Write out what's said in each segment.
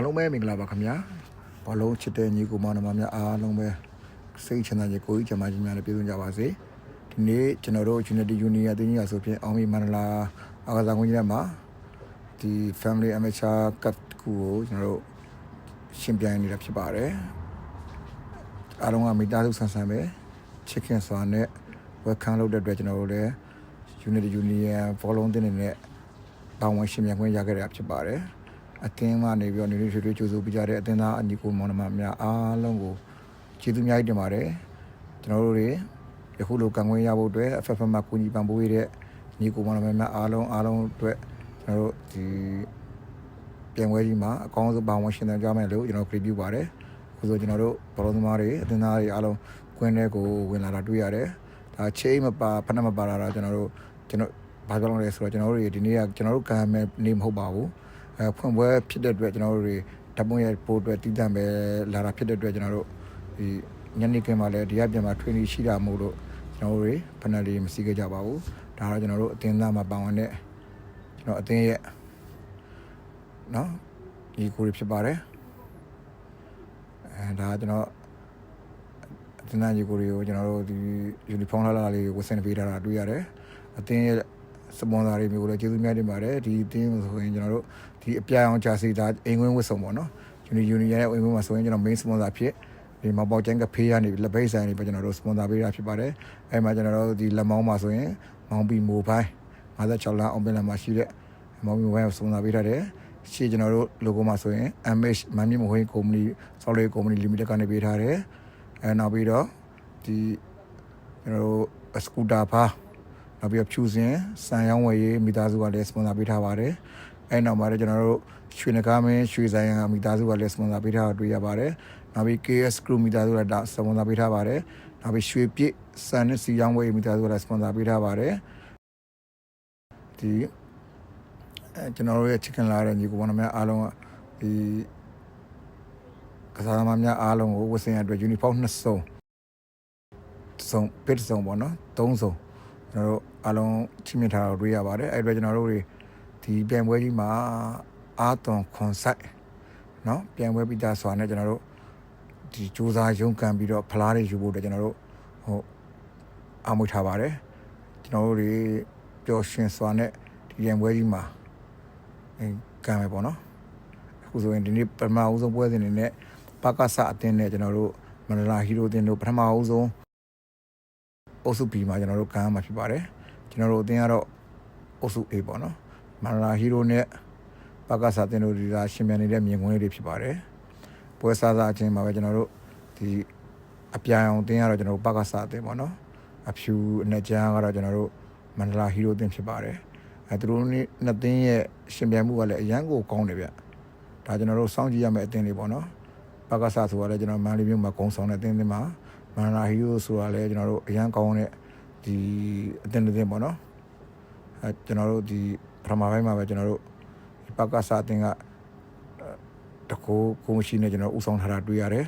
အားလုံးပဲမင်္ဂလာပါခင်ဗျာဘောလုံးချစ်တဲ့ညီကိုမောင်နှမများအားလုံးပဲစိတ်ချမ်းသာကြကိုကြီးချမ်းသာခြင်းများနဲ့ပြည့်စုံကြပါစေဒီနေ့ကျွန်တော်တို့ Unity Union အသင်းကြီးအဆိုဖြင့်အောင်မီမန္တလာအာကစားကွင်းကြီးထဲမှာဒီ Family Amateur Cup ကိုကျွန်တော်တို့ရှင်ပြိုင်နေတာဖြစ်ပါတယ်အားလုံးကမိသားစုဆန်ဆန်ပဲချစ်ခင်စွာနဲ့ welcome လုပ်တဲ့အတွက်ကျွန်တော်တို့လည်း Unity Union ဘောလုံးတင်းနေတဲ့ပါဝင်ရှင်ပြိုင်ခွင့်ရခဲ့တာဖြစ်ပါတယ် အသင်းကနေပြီးတော့နေနေထွေထွေကြိုးဆိုပြကြတဲ့အသင်းသားအညီကိုမောင်နှမများအားလုံးကိုကျေးဇူးများကြီးတင်ပါတယ်ကျွန်တော်တို့တွေယခုလိုကံခွင့်ရဖို့အတွက် FFM မှာကူညီပံ့ပိုးရတဲ့ညီကိုမောင်နှမများအားလုံးအားလုံးအတွက်ကျွန်တော်တို့ဒီပြန်ပွဲကြီးမှာအကောင်းဆုံးပါဝင်ရှင်သန်ကြမယ်လို့ကျွန်တော် preview ပါတယ်အခုဆိုကျွန်တော်တို့ဘောလုံးသမားတွေအသင်းသားတွေအားလုံးကွင်းထဲကိုဝင်လာတာတွေ့ရတယ်ဒါချိမပါဖက်မပါလာတာကျွန်တော်တို့ကျွန်တော်ဘာကြောင့်လဲဆိုတော့ကျွန်တော်တို့ဒီနေ့ကကျွန်တော်တို့ကံမဲ့နေမဟုတ်ပါဘူးအဲ ဖွင့်ပွဲဖြစ်တဲ့အတွက်ကျွန်တော်တို့တွေဓာတ်ပုံရဲ့ပို့အတွက်တည်တံ့ပဲလာတာဖြစ်တဲ့အတွက်ကျွန်တော်တို့ဒီညနေခင်းမှာလည်းဒီကပြန်မှာ training ရှိတာမို့လို့ကျွန်တော်တို့တွေဖက်နယ်လေးမစီးခဲ့ကြပါဘူးဒါတော့ကျွန်တော်တို့အတင်းသားမှာပါဝင်တဲ့ကျွန်တော်အတင်းရဲ့နော်ဒီကိုရဖြစ်ပါတယ်အဲဒါကျွန်တော်အတင်းသားကြီးကိုတွေကိုကျွန်တော်တို့ဒီ uniform လာလာလေးကိုဝတ်ဆင်ပေးထားတာတွေ့ရတယ်အတင်းရဲ့ စပွန်ဆာတွေမျိုးလည်းကျေးဇူးများတင်ပါတယ်ဒီအတင်းဆိုရင်ကျွန်တော်တို့ဒီအပြာအောင်ဂျာစီဒါအင်္ဂွင်းဝတ်စုံပေါ့နော် Uni Union ရဲ့အင်္ဂွင်းမှာဆိုရင်ကျွန်တော် main sponsor ဖြစ်ဒီမပေါကျန်းကဖေးရနေလက်ဘိတ်ဆိုင်နေပဲကျွန်တော်တို့ sponsor ပေးတာဖြစ်ပါတယ်အဲမှာကျွန်တော်တို့ဒီလက်မောင်းမှာဆိုရင်မောင်ပီမိုဘိုင်း56လအောင်ပင်လမှာရှိတဲ့မောင်ပီမိုဘိုင်းကို sponsor ပေးထားတယ်ရှေ့ကျွန်တော်တို့ logo မှာဆိုရင် MH မန်မြင့်မဝင်း company software company limited ကနေပေးထားတယ်အဲနောက်ပြီးတော့ဒီကျွန်တော်တို့စကူတာဖာ နောက်ပြီးတော့ဖြူစင်စံရောင်းဝယ်ရေးမိသားစုကလည်း sponsor ပေးထားပါတယ်အဲနောက်မှာလည်းကျွန်တော်တို့ရွှေနဂါမင်းရွှေဆိုင်ကမိသားစုကလည်း sponsor ပေးထားတာတွေ့ရပါတယ်နောက်ပြီး KS Group မိသားစုကလည်း sponsor ပေးထားပါတယ်နောက်ပြီးရွှေပြည့်စံနဲ့စီရောင်းဝယ်ရေးမိသားစုကလည်း sponsor ပေးထားပါတယ်ဒီအဲကျွန်တော်တို့ရဲ့ chicken လာတဲ့ညီကိုဘောနများအားလုံးကဒီကစားသမားများအားလုံးကိုဝတ်ဆင်ရအတွက် uniform နှစ်စုံစုံပစ်စုံပေါ့နော်သုံးစုံ ကျွန်တော်တို့အားလုံးချိမြင့်ထားတာတွေ့ရပါတယ်အဲ့အတွက်ကျွန်တော်တို့တွေဒီပြန်ပွဲကြီးမှာအာသွန်ခွန်ဆိုင်နော်ပြန်ပွဲပြီးသားဆိုတာနဲ့ကျွန်တော်တို့ဒီစူးစမ်းရုန်းကန်ပြီးတော့ဖလားတွေယူဖို့အတွက်ကျွန်တော်တို့ဟိုအမွေထားပါတယ်ကျွန်တော်တို့တွေပျော်ရွှင်စွာနဲ့ဒီပြန်ပွဲကြီးမှာအဲကံမယ်ပေါ့နော်အခုဆိုရင်ဒီနေ့ပထမအဦးဆုံးပွဲစဉ်နေနဲ့ပကဆအတင်းနဲ့ကျွန်တော်တို့မန္တလာဟီရိုအတင်းတို့ပထမအဦးဆုံး အုပ်စု B မှာကျွန်တော်တို့ကံမှာဖြစ်ပါတယ်ကျွန်တော်တို့အတင်းကတော့အုပ်စု A ပေါ့နော်မန္တလာဟီရိုနဲ့ပကဆအတင်းတို့ဒီကရှင်မြန်နေတဲ့မြင်ကွင်းလေးတွေဖြစ်ပါတယ်ပွဲစားစားအချင်းမှာပဲကျွန်တော်တို့ဒီအပြာရောင်တင်းကတော့ကျွန်တော်တို့ပကဆအတင်းပေါ့နော်အဖြူအနဲ့ချမ်းကတော့ကျွန်တော်တို့မန္တလာဟီရိုအတင်းဖြစ်ပါတယ်အဲသူတို့နှစ်သင်းရဲ့ရှင်ပြိုင်မှုကလည်းအရန်ကိုကောင်းတယ်ဗျဒါကျွန်တော်တို့စောင့်ကြည့်ရမယ့်အသင်းတွေပေါ့နော်ပကဆဆိုတာလည်းကျွန်တော်မန်လီမြို့မှာဂုံဆောင်တဲ့အသင်းတွေမှာမ န္တလာဟီရိုဆိုတာလည်းကျွန်တော်တို့အရန်ကောင်းတဲ့ဒီအသင်းတွေပေါ့နော်အဲကျွန်တော်တို့ဒီပထမပိုင်းမှာပဲကျွန်တော်တို့ဒီပကဆအသင်းကတကူကိုမရှိနဲ့ကျွန်တော်ဥဆောင်ထားတာတွေ့ရတယ်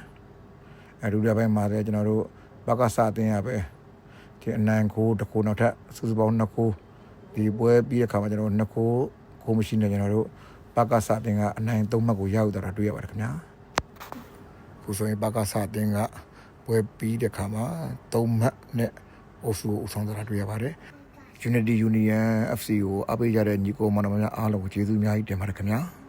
အဲဒုတိယပိုင်းမှာလည်းကျွန်တော်တို့ပကဆအသင်းရပဲဒီအနန်ကိုတကူနောက်ထပ်စုစုပေါင်းနှစ်ကူဒီပွဲပြီးတဲ့ခါမှာကျွန်တော်တို့နှစ်ကူကိုမရှိနဲ့ကျွန်တော်တို့ပကဆအသင်းကအနိုင်သုံးမှတ်ကိုရောက်သွားတာတွေ့ရပါတယ်ခင်ဗျာခုဆိုရင်ပကဆအသင်းက ပွဲပြီးတဲ့ခါမှာသုံးမှတ်နဲ့အုပ်စုကိုဥဆောင်သွားတာတွေ့ရပါတယ် Unity Union FC ကိုအပိတ်ရတဲ့ညီကိုမနမများအားလုံးကိုကျေးဇူးအများကြီးတင်ပါတယ်ခင်ဗျာ။